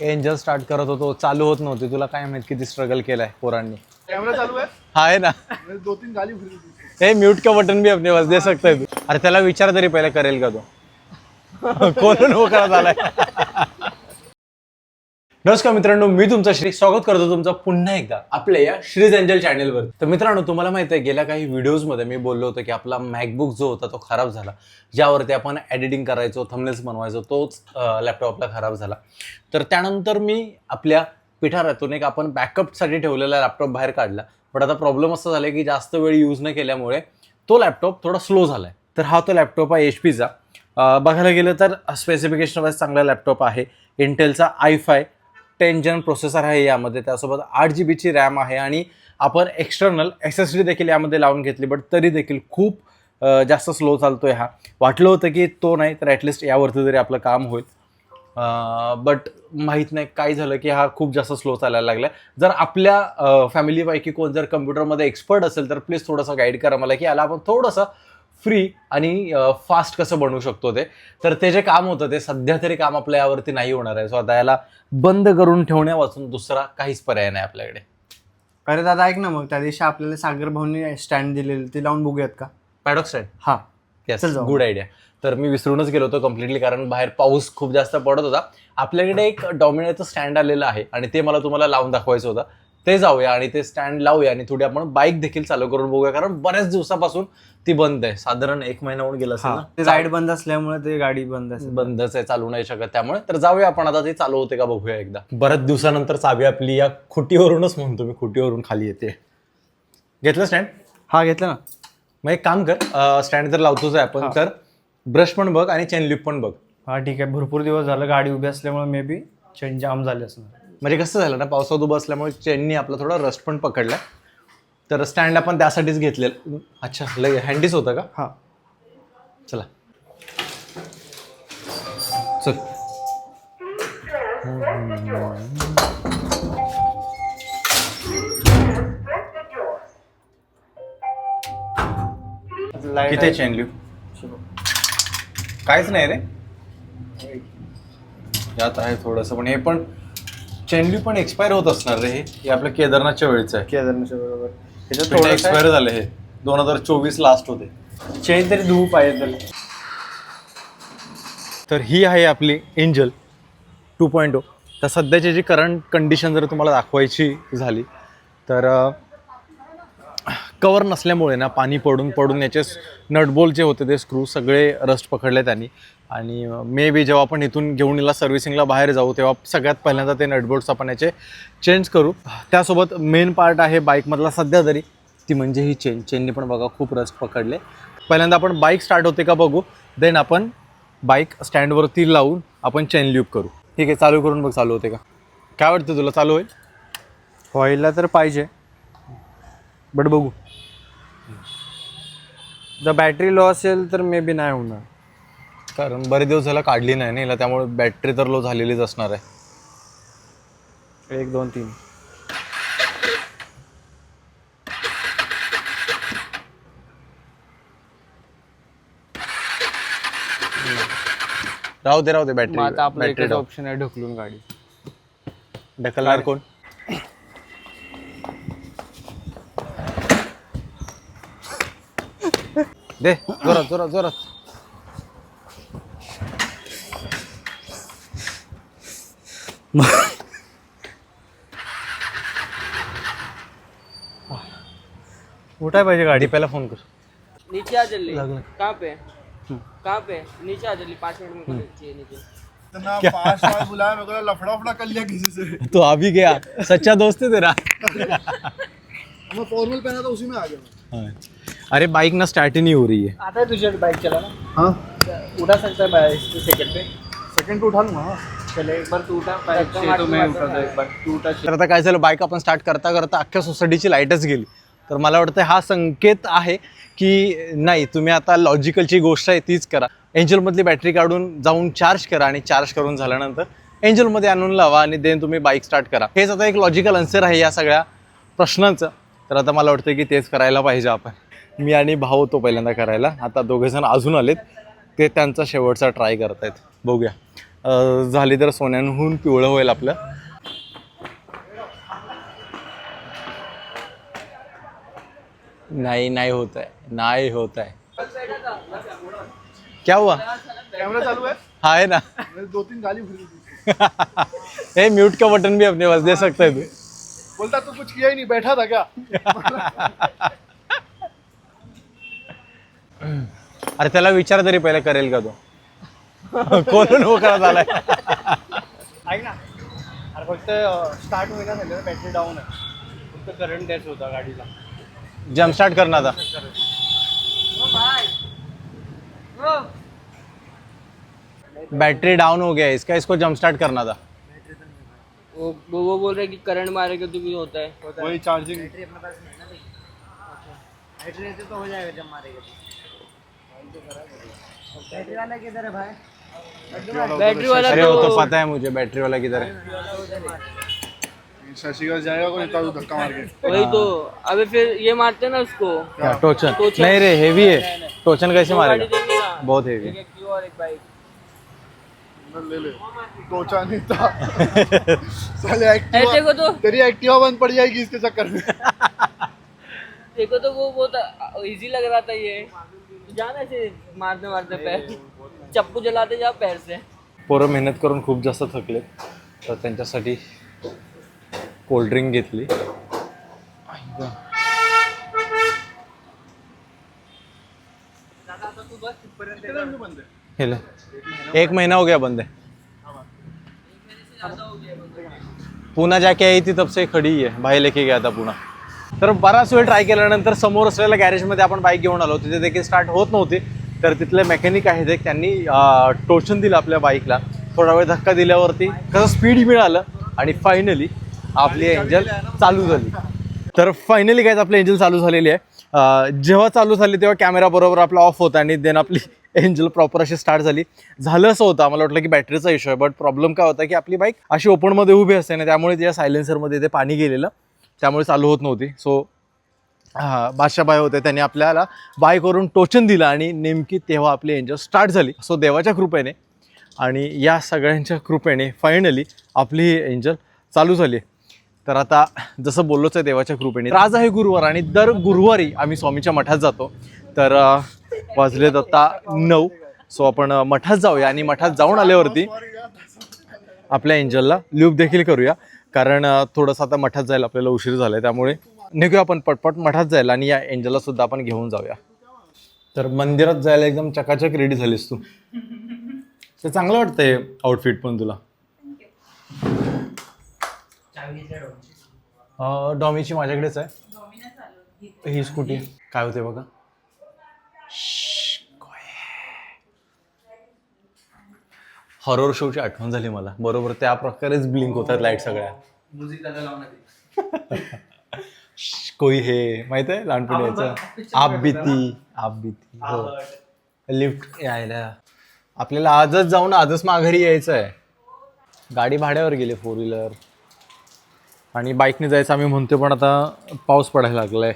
Angel start करत होतो चालू होत नव्हती. तुला काय माहीत किती स्ट्रगल केलाय पोरांनी. कैमरा चालू है हा आहे ना. मैंने दो तीन गाली हे म्यूट का बटन भी अपने पास दे सकता है अरे त्याला विचार तरी पहिले करेल का तो? कोण मोकळा झालाय नमस्कार मित्रांनो मी तुमचं श्री स्वागत करतो तुमचं पुन्हा एकदा आपल्या या श्रीज एंजल चॅनेलवर तर मित्रांनो तुम्हाला माहिती आहे गेल्या काही व्हिडिओजमध्ये मी बोललो होतो की आपला मॅकबुक जो होता तो खराब झाला. ज्यावरती आपण एडिटिंग करायचो थंबनेल्स बनवायचो तोच लॅपटॉप आपला खराब झाला. तर त्यानंतर मी आपल्या पिठारातून एक आपण बॅकअपसाठी ठेवलेला लॅपटॉप बाहेर काढला. पण आता प्रॉब्लेम असं झाला की जास्त वेळ यूज न केल्यामुळे तो लॅपटॉप थोडा स्लो झाला आहे तर हा तो लॅपटॉप आहे एच पीचा बघायला गेलं तर स्पेसिफिकेशन वाईज चांगला लॅपटॉप आहे. इंटेलचा I five ten gen processor आहे यामध्ये. त्यासोबत आठ जी बीची रॅम आहे आणि आपण एक्सटर्नल एस एस डी देखील यामध्ये लावून घेतली बट तरी देखील खूप जास्त स्लो चालतोय हा. वाटलं होतं की तो नाही तर ॲटलिस्ट यावरती तरी आपलं काम होईल. बट माहीत नाही काय झालं की हा खूप जास्त स्लो चालायला लागला जर आपल्या फॅमिलीपैकी कोण जर कम्प्युटरमध्ये एक्सपर्ट असेल तर प्लीज थोडंसं गाईड करा मला की याला आपण थोडंसं फ्री आणि फास्ट कसं बनवू शकतो ते. तर ते जे काम होतं ते सध्या तरी काम आपल्या यावरती नाही होणार आहे. सो आता याला बंद करून ठेवण्यापासून दुसरा काहीच पर्याय नाही आपल्याकडे. अरे दादा ऐक ना मग. त्या दिवशी आपल्याला सागर भाऊनी स्टँड दिलेलं ते लावून बघूयात का? पॅडॉक स्टँड हा. येस. गुड आयडिया तर मी विसरूनच गेलो होतो कम्प्लिटली कारण बाहेर पाऊस खूप जास्त पडत होता. आपल्याकडे एक डॉमिनोचं स्टँड आलेलं आहे आणि ते मला तुम्हाला लावून दाखवायचं होतं. ते जाऊया आणि ते स्टँड लावूया आणि थोडी आपण बाईक देखील चालू करून बघूया. कारण बऱ्याच दिवसापासून ती बंद आहे. साधारण एक महिना होऊन गेला असेल ना? ते लाइट बंद असल्यामुळे ते गाडी बंद असेल. बंदच आहे चालू नाही शकत त्यामुळे. तर जाऊया आपण आता ते चालू होते का बघूया एकदा. बऱ्याच दिवसानंतर चावी आपली या खुटीवरूनच म्हणतो मी खुटीवरून खाली येते. घेतलं स्टँड हा घेतलं ना. मग एक काम कर स्टँड तर लावतोच आहे आपण तर ब्रश पण बघ आणि चेन लिप पण बघ. हा ठीक आहे. भरपूर दिवस झालं गाडी उभी असल्यामुळे मे बी चेन जाम झाले असणार. म्हणजे कसं झालं ना पावसात उभं असल्यामुळे चेननी आपला थोडा रस्ट पण पकडला. तर स्टँड आपण त्यासाठीच घेतलेलं. अच्छा लगे हँडीच होतं का? हा. चला. चल. किती चेन लिप काहीच नाही रे. यात आहे थोडंसं पण हे पण चेन लिप पण एक्सपायर होत असणार रे हे. हे आपल्या केदारनाथच्या वेळचं आहे. केदारनाथच्या बरोबर. त्याच्यात थोडं थोडं एक्सपायर झालं हे. दोन हजार चोवीस लास्ट होते. चेन तरी धुवू पाहिजे त्याला. तर ही आहे आपली एंजल टू पॉईंट ओ तर सध्याची जी करंट कंडिशन जर तुम्हाला दाखवायची झाली तर कवर नसल्यामुळे ना पाणी पडून पडून याचे नटबोल जे होते ते स्क्रू सगळे रस्ट पकडले त्यांनी. आणि मे बी जेव्हा आपण इथून घेऊन याला सर्व्हिसिंगला बाहेर जाऊ तेव्हा सगळ्यात पहिल्यांदा ते नटबोल्ट्स आपण याचे चेंज करू. त्यासोबत मेन पार्ट आहे बाईकमधला सध्या तरी ती म्हणजे ही चेन चेननी पण बघा खूप रस्ट पकडले. पहिल्यांदा आपण बाईक स्टार्ट होते का बघू देन आपण बाईक स्टँडवरती लावून आपण चेन ल्यूप करू. ठीक आहे चालू करून बघ चालू होते का? काय वाटतं तुला चालू होईल? व्हायला तर पाहिजे. बट बघू. जर बॅटरी लो असेल तर मे बी नाही होणार. कारण बरेच दिवस झाला काढली नाही ना हिला त्यामुळे बॅटरी तर लो झालेलीच असणार आहे. एक दोन तीन. राहू दे राहू दे मग आता बॅटरी आपलं बॅटरी एकच ऑप्शन आहे ढकलून गाडी. ढकलणार कोण? दे जोरात जोरात जोरात. उठाय पाहिजे गाडी। गाडी पहिला फ़ोन कर। नीचे आ जल्दी। कहाँ पे? कहाँ पे? नीचे आ जल्दी पाँच मिनट में चाहिए नीचे। इतना पास पास बुलाया मेरे को लगा लफड़ा उफड़ा कर लिया किसी से। तो अभी गया। सच्चा दोस्त है तेरा। मैं फॉर्मल पहना था उसी में आ गया। मैं अरे बाइक ना स्टार्ट ही नहीं हो रही है। आता है तुझे बाइक चलाना? हाँ। उठा सकता है बाइक सेकंड पे। सेकंड पे उठा लूँगा हाँ। तर आता काय झालं बाईक आपण स्टार्ट करता करता अख्ख्या सोसायटीची लाईटच गेली. तर मला वाटतं हा संकेत आहे की नाही तुम्ही आता लॉजिकलची गोष्ट आहे तीच करा. एंजलमधली बॅटरी काढून जाऊन चार्ज करा आणि चार्ज करून झाल्यानंतर एंजलमध्ये आणून लावा आणि देन तुम्ही बाईक स्टार्ट करा. हेच आता एक लॉजिकल आन्सर आहे या सगळ्या प्रश्नांचं. तर आता मला वाटतं की तेच करायला पाहिजे आपण. मी आणि भाऊ तो पहिल्यांदा करायला. आता दोघेजण अजून आलेत. ते त्यांचा शेवटचा ट्राय करतायत. बघूया. झाली तर सोन्याहून पिवळं होईल आपलं. नाही नाही होत आहे. नाही होत आहे. क्या हुआ? कैमरा चालू है हाँ है ना. मेरे दो तीन गाली ए म्यूट का बटन भी अपने पास दे सकता है तू? बोलता तू कुछ किया ही नहीं बैठा था क्या? अरे त्याला विचार तरी पहिले करेल का तो? कोण मोकळा झालाय. ऐक ना. अरे फक्त स्टार्ट होईना झालं बॅटरी डाऊन आहे. फक्त करंट द्यायचं होता गाडीला. जम्प स्टार्ट करना था बैटरी डाउन हो गया इसका इसको जम्प स्टार्ट करना था. वो वो वो बोल रहे कि करंट मारेगा तो भी होता है. वही चार्जिंग बैटरी रहते तो हो जाएगा जब मारेगा बैटरी वाला किधर है भाई? बैटरी वाला अरे वो तो तो पता है मुझे बैटरी वाला किधर है। शशिकांत जाएगा कोई इतना धक्का मार के। वही तो अबे फिर ये मारते हैं ना उसको। क्या? टोचन। नहीं रे हेवी है। टोचन कैसे मारेगा? बहुत हेवी एक एक्टिवा और एक बाइक ले ले। नहीं था। साले ऐसे को तो। तेरी एक्टिवा बंद पड़ जाएगी इसके चक्कर में। देखो तो वो बहुत इजी लग रहा था ये। जाना ऐसे मारते मारते पैर। चप्पू जलाते जा पैर से. पोरं मेहनत करून खूप जास्त थकले तर त्यांच्यासाठी कोल्ड्रिंक घेतली. एक महीना हो गया बंद है पुन्हा जाके आई थी तब से खडी आहे भाई लेके गया था पुन्हा तर बराच वेळ ट्राय केल्यानंतर समोर असलेल्या गॅरेजमध्ये आपण बाईक घेऊन आलो. तिथे देखील स्टार्ट होत नव्हती. तर तिथले मेकॅनिक आहेत एक त्यांनी टोचन दिलं आपल्या बाईकला थोडा वेळ धक्का दिल्यावरती कसं स्पीड मिळालं आणि फायनली आपली एंजल चालू झाली. तर फायनली काय आपली एंजल चालू झालेली आहे. जेव्हा चालू झाली तेव्हा कॅमेरा बरोबर आपला ऑफ होता आणि देन आपली एंजल प्रॉपर अशी स्टार्ट झाली. झालं असं होतं. आम्हाला वाटलं की बॅटरीचा इश्यू आहे बट प्रॉब्लेम काय होता की आपली बाईक अशी ओपनमध्ये उभी असते ना त्यामुळे त्या सायलेन्सरमध्ये ते पाणी गेलेलं. त्यामुळे चालू होत नव्हती. सो बादशाबाई होते त्यांनी आपल्याला बाय करून टोचन दिलं आणि नेमकी तेव्हा आपली एंजल स्टार्ट झाली. सो देवाच्या कृपेने आणि या सगळ्यांच्या कृपेने फायनली आपली ही एंजल चालू झाली. तर आता जसं बोललोच आहे देवाच्या कृपेने आज आहे गुरुवार आणि दर गुरुवारी आम्ही स्वामीच्या मठात जातो. तर वाजले दत्ता आता नऊ. सो आपण मठात जाऊया आणि मठात जाऊन आल्यावरती आपल्या एंजलला लूप देखील करूया. कारण थोडंसं आता मठात जायला आपल्याला उशीर झाला आहे त्यामुळे निघूया आपण पटपट मठात जायला आणि या एंजलला सुद्धा आपण घेऊन जाऊया. तर मंदिरात जायला एकदम चकाचक रेडी झालीस तू. ते चांगलं वाटतंय आउटफिट पण तुला. अं, डॉमीची माझ्याकडेच आहे. ही स्कूटी काय होते बघा. हॉरर शोची आठवण झाली मला. बरोबर त्या प्रकारेच ब्लिंक होतात लाइट सगळ्या. कोई हे माहीत आहे? लहानपणी याचं. आप भीती आप भीती हो. लिफ्ट यायला आपल्याला आजच जाऊन आजच माघारी यायचं आहे. गाडी भाड्यावर गेली फोर व्हीलर आणि बाईकने जायचं आम्ही म्हणतो पण आता पाऊस पडायला लागलाय.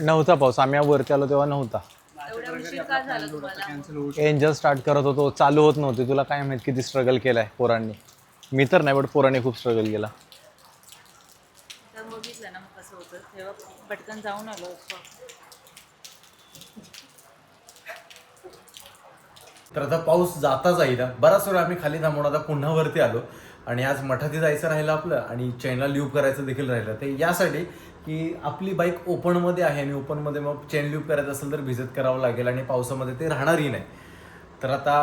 नव्हता पाऊस. आम्ही वरती आलो तेव्हा नव्हता. एंजल स्टार्ट करत होतो चालू होत नव्हते. तुला काय माहीत किती स्ट्रगल केलाय पोरांनी. मी तर नाही बट पोरांनी खूप स्ट्रगल केला. तर बघितलं ना मग कसं होतं. तेव्हा पटकन जाऊन आलो तर आता पाऊस जाता जाईल बराच वेळ आम्ही खाली थांबून आता पुन्हा वरती आलो. आणि आज मठाती जायचं राहिलं आपलं आणि चेनला ल्यूप करायचं देखील राहिलं. ते यासाठी की आपली बाईक ओपनमध्ये आहे आणि ओपनमध्ये मग चेन ल्यूप करायचं असेल तर भिजत करावं लागेल आणि पावसामध्ये ते राहणारही नाही. तर आता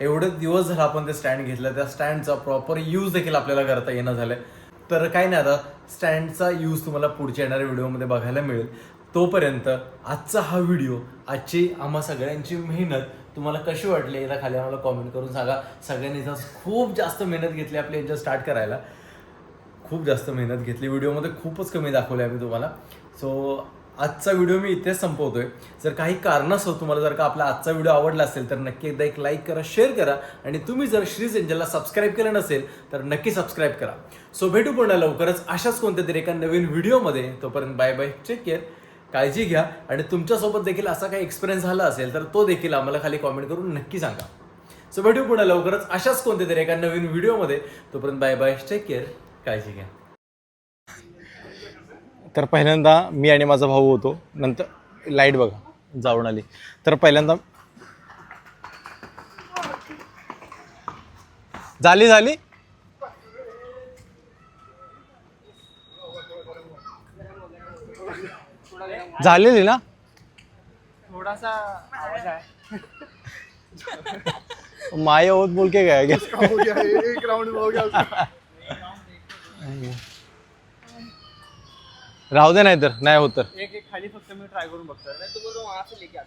एवढे दिवस झाला आपण ते स्टँड घेतलं. त्या स्टँडचा प्रॉपर यूज देखील आपल्याला करता येणं झालं तर काही नाही आता स्टँडचा यूज तुम्हाला पुढच्या येणाऱ्या व्हिडिओमध्ये बघायला मिळेल. तोपर्यंत आजचा हा व्हिडिओ आजची आम्हा सगळ्यांची मेहनत तुम्हाला कशी वाटली एकदा खाली आम्हाला कॉमेंट करून सांगा. सगळ्यांनी खूप जास्त मेहनत घेतली आपली यांच्या स्टार्ट करायला. खूप जास्त मेहनत घेतली. व्हिडिओमध्ये खूपच कमी दाखवले आम्ही तुम्हाला. सो आजचा व्हिडिओ मी इथेच संपवतोय. जर काही कारणास्तव तुम्हाला जर का आपला आजचा व्हिडिओ आवडला असेल तर नक्की एकदा एक लाईक करा शेअर करा. आणि तुम्ही जर श्रीज एंजलला सबस्क्राईब केलं नसेल तर नक्की सबस्क्राईब करा. सो भेटू पुन्हा लवकरच अशाच कोणत्या तरी एका नवीन व्हिडिओमध्ये. तोपर्यंत बाय बाय टेक केअर काळजी घ्या. आणि तुमच्यासोबत देखील असा काही एक्सपिरियन्स झाला असेल तर तो देखील आम्हाला खाली कॉमेंट करून नक्की सांगा. सो भेटू पुन्हा लवकरच अशाच कोणत्या तरी एका नवीन व्हिडिओमध्ये. तोपर्यंत बाय बाय टेक केअर काळजी घ्या. तर पहिल्यांदा मी आणि माझा भाऊ होतो. नंतर लाइट बघा जाऊन आली. तर पहिल्यांदा झाली झाली? झालेली ना? थोडासा आवाज आहे. माय होत बोल के गया क्या? हो गया एक राउंड में हो गया उसका राहू दे नाही तर नाही होत तर. एक एक खाली फक्त मी ट्राय करून बघतो नाही तो असं रहा आता वहाँ से लेके